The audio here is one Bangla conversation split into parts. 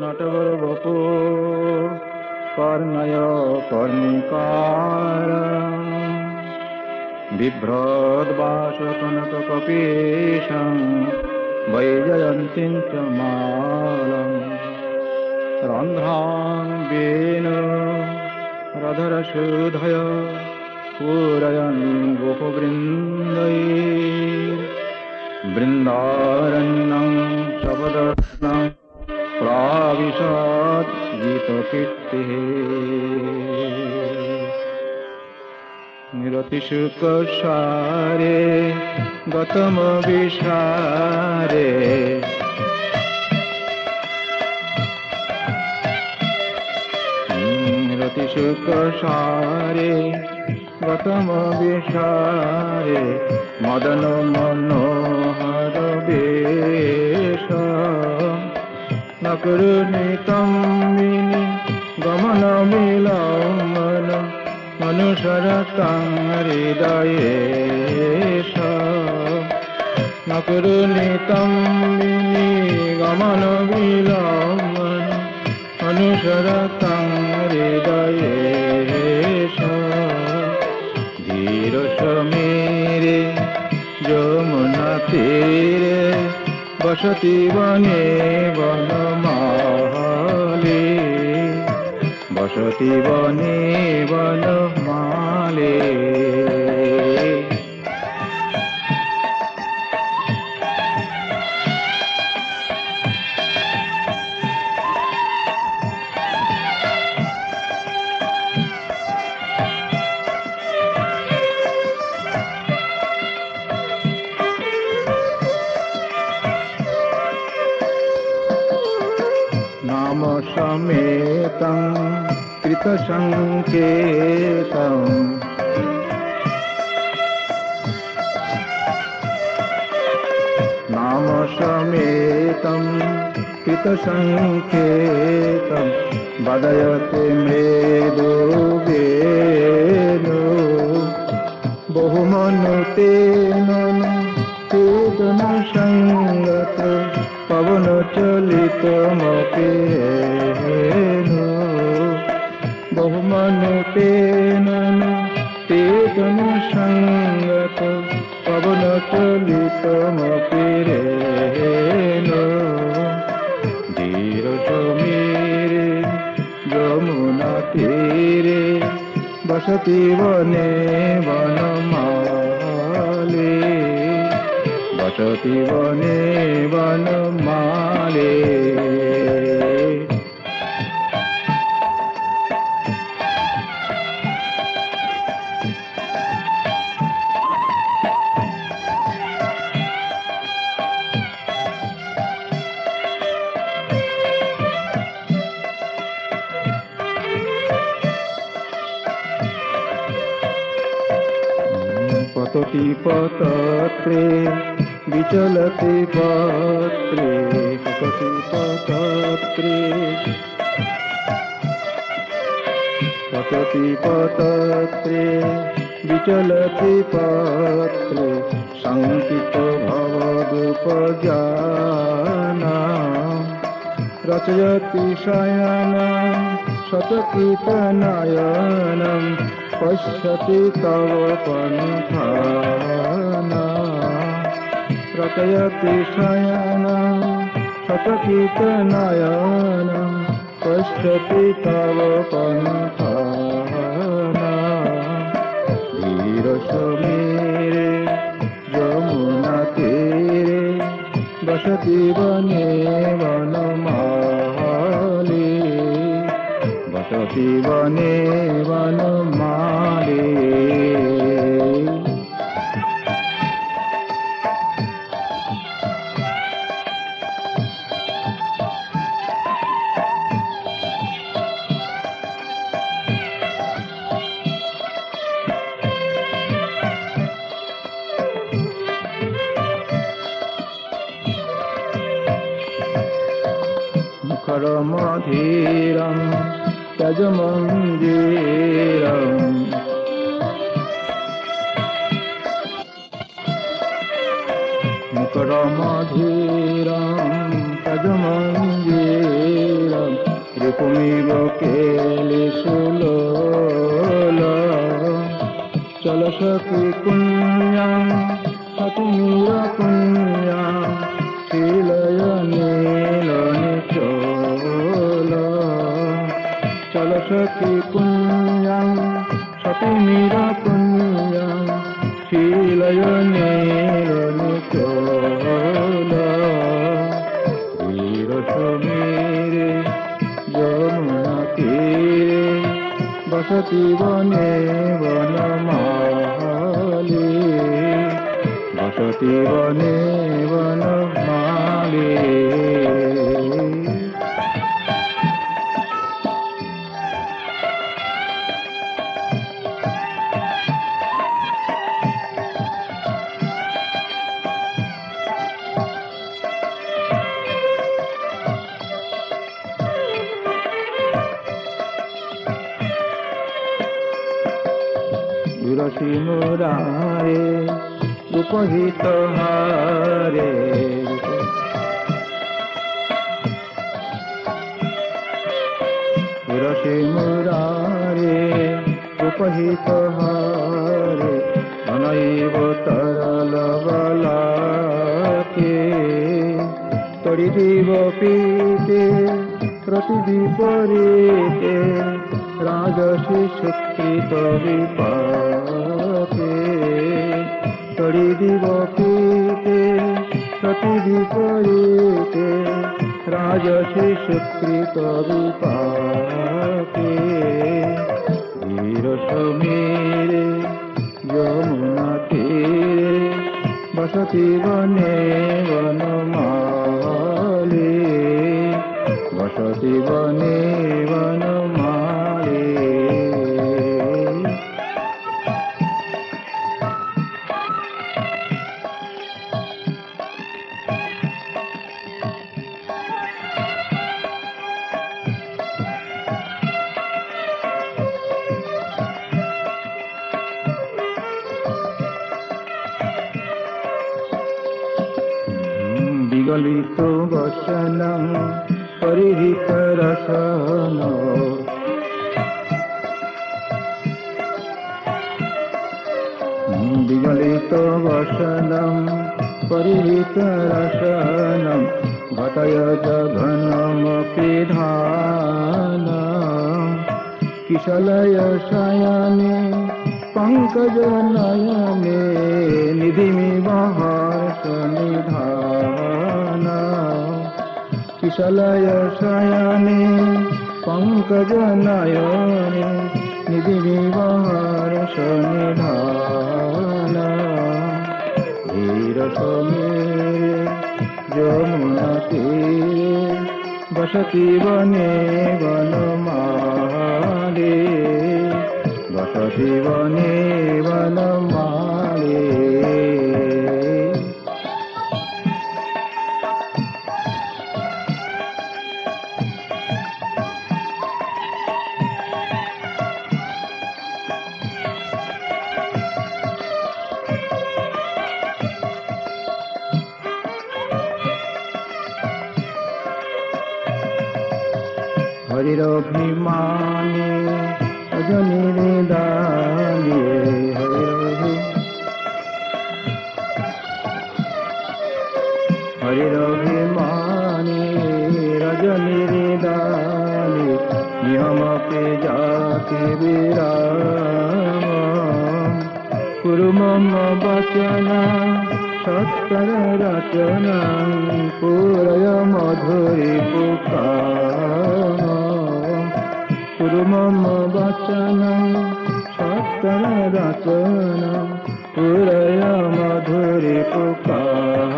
নটবর বপু কর্ণয় কর্ণিকার बिभ्रद्वासकनककपीशं वैजयन्तीं च मालम् रन्ध्रां वेन रधरशोधय पूरयन् गोपवृन्दै बृन्दारण्यं তপিতে নিরতিশুক সারে গতম বিসারে। নিরতিশুক সারে গতম বিষারে মদন মন হরবে নকরুণিতম্বী গমন মিলন মনুষর হৃদয়ে নকরুণিতম গমন বিলম্বন অনুসরতম হৃদয়ে ধীর সমীরে যমুনা তীরে বসতি বনে বন বসতি বনে বনমালে नाम समेतं कृतसङ्केतम् नाम समेतं कृतसङ्केतं वदयते मृदुवेणु बहुमनुतेन चेतन सङ्गत पवन সঙ্গত পবন চলিত মপিরে ধীর জমিরে যমুনা তীরে বসতি বনে বনমালে। বসতি বনে বনমালে। পতত্রে বিচলতি পত্রে পততি পতত্রে বিচলতি পত্রে শঙ্কিত ভবদুপজানা। রচয়তি শয়নম শতকৃতনয়নম পশ্যতি তব পন্থানা। রচয়তি শয়নম শতকৃতনয়নম পশ্যতি তব পন্থানা। ধীর সমীরে যমুনা তীরে বসতি বনে প্রতি বনে বন মারে করমধীরম तज मन्दिरम् मुकरमधीरं तज मन्दिरं रिपुमिव केलिसुलोल चल सखि पुण्यां सतुमिव पुण्यां शीलयने চল সখী কুঞ্জাং সতুমির কুঞ্জাং শিলয় নীল নিচোল বীর সমীরে যমুনা তীরে বসতি দুরসি মুরারে রূপহিত হারে। দুরসি মুরারে রূপহিত হারে, অনৈব তরল বলাকে তরি দিব পিতে প্রতি বিপরীতে রাজসী সুকৃত বিপাকে তরি দিব পিতে প্রতি বিপরীতে রাজসী সুকৃত বিপাকে বীর সমীরে যমুনা তীরে বসতি বনে বনমালী। বসতি বনে বিগলিত বসন পরিহিত রসন বিগলিত বসন পরিহিত রসন ঘটয় জঘনম পিধান কিশলয় কিশলয় শয়নে পঙ্কজ নয়নে নিধিমি মহর্ষ নিধান ধীর সমীরে যমুনা তীরে বসতি হরির অভিমানে অজনীর দাঁড়িয়ে হরির অভি- হরির অভিমানে রজনীর দাঁড়িয়ে নিয়মকে জাতি বিরাম কুরু মম বচনা সত্তর রচনা পুরয় মধুরি পুকার কুরু মম বচনা সত্তর রচনা পুরয় মধুরি পুকার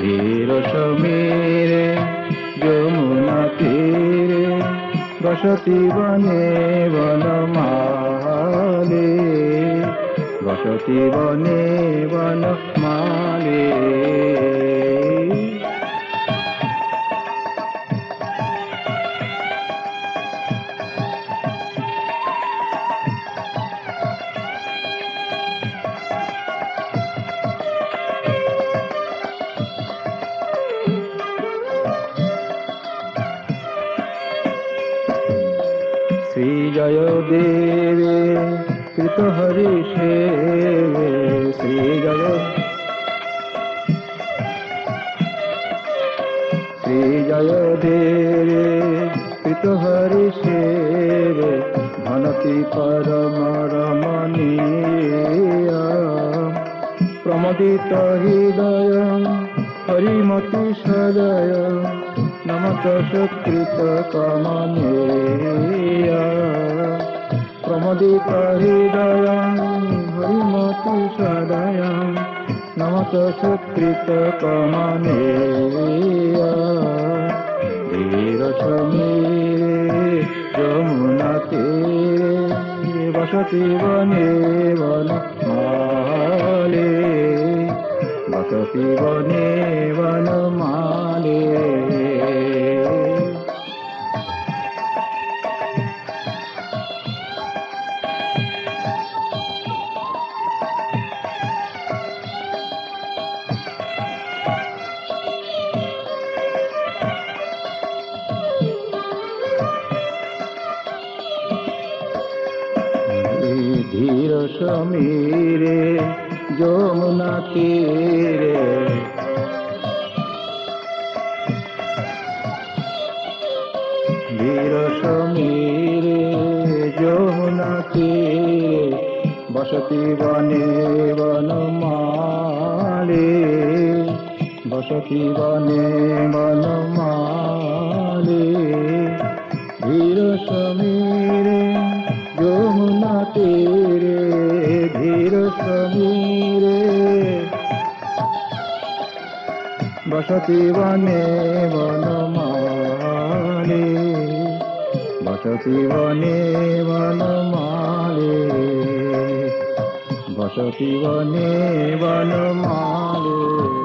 ধীর সমীরে যমুনা তীরে বসতি বনে বনমালে বসতি বনে বন মালে শ্রী জয় দেবী কৃত হরি সেবে শ্রী জয় শ্রী জয় দেবে কৃত হরি সেবে ধনতি পরম রমণীয় প্রমোদিত হৃদয়, হরিমতি সদয় নমত সুকৃত কমনীয়। প্রমোদিত হৃদয় হরিমতি সদয় নমত সুকৃত কমনীয়। ধীর সমীরে যমুনা তীরে, বসতি বনে বন বসতি বনে বন মালে। সমীরে যমুনা তীরে। ধীর সমীরে যমুনা তীরে, বসতি বনে বনমালে বসতি বনে বনমালে ধীর সমীরে বসতি বনে বনমালে। বসতি বনে বনমালে। বসতি বনে বনমালে।